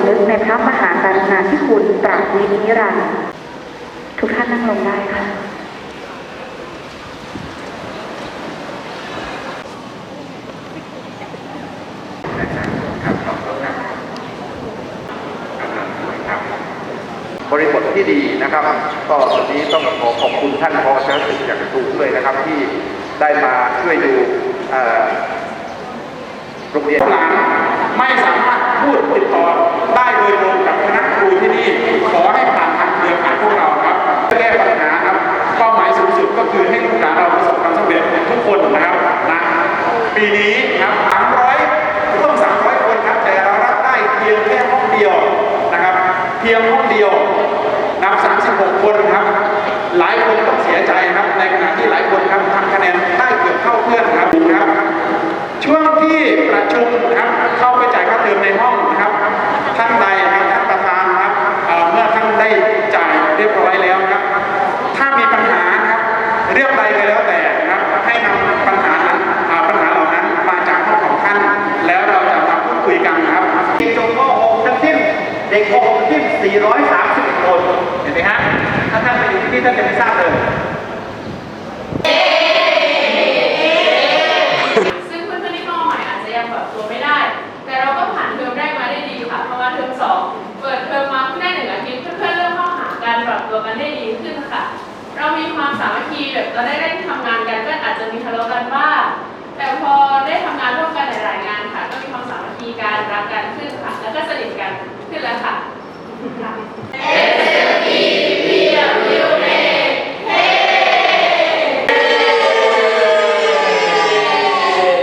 ำนึกในพระมหากรุณาธิคุณตราบนินิรันดร์ทุกท่านนั่งลงได้ค่ะบริบทที่ดีนะครับก็วันนี้ต้องขอขอบคุณท่านพอชนะศึกอย่างสูงเลยนะครับ ที่ได้มาช่วยดูเอ่อโรงเรียนหลานไม่สามารถพูดติดต่อ ปีนี้ครับ300ร่วม300 คนครับ แต่เรารับได้เพียงแค่ห้องเดียวนะครับ เพียงห้องเดียวนับ36 คนครับ หลายคนต้องเสียใจครับ ในขณะที่หลายคนครับทำคะแนนได้เกือบเท่าเพื่อนครับครับ ช่วงที่ประชุมครับเข้าไปจ่ายค่าเทอมในห้องนะครับ ท่านใดครับท่านประธานครับเมื่อท่านได้จ่ายเรียบร้อยแล้วครับ ถ้ามีปัญหาครับเรื่องใดก็แล้ว เด็ก6ที่431 คน เห็นไหมฮะ ถ้าท่านไปอยู่ที่นี่ท่านจะไม่ทราบเลยซึ่งเพื่อนๆที่เข้ามาใหม่อาจจะยังปรับตัวไม่ได้ แต่เราก็ผ่านเทอมแรกมาได้ดีค่ะ เพราะว่าเทอมสองเปิดเทอมมาเพิ่งไหนึ่งอาทิตย์เพื่อนๆเริ่มเข้าหาการปรับตัวกันได้ดีขึ้นค่ะ เรามีความสามัคคีแบบเราได้ได้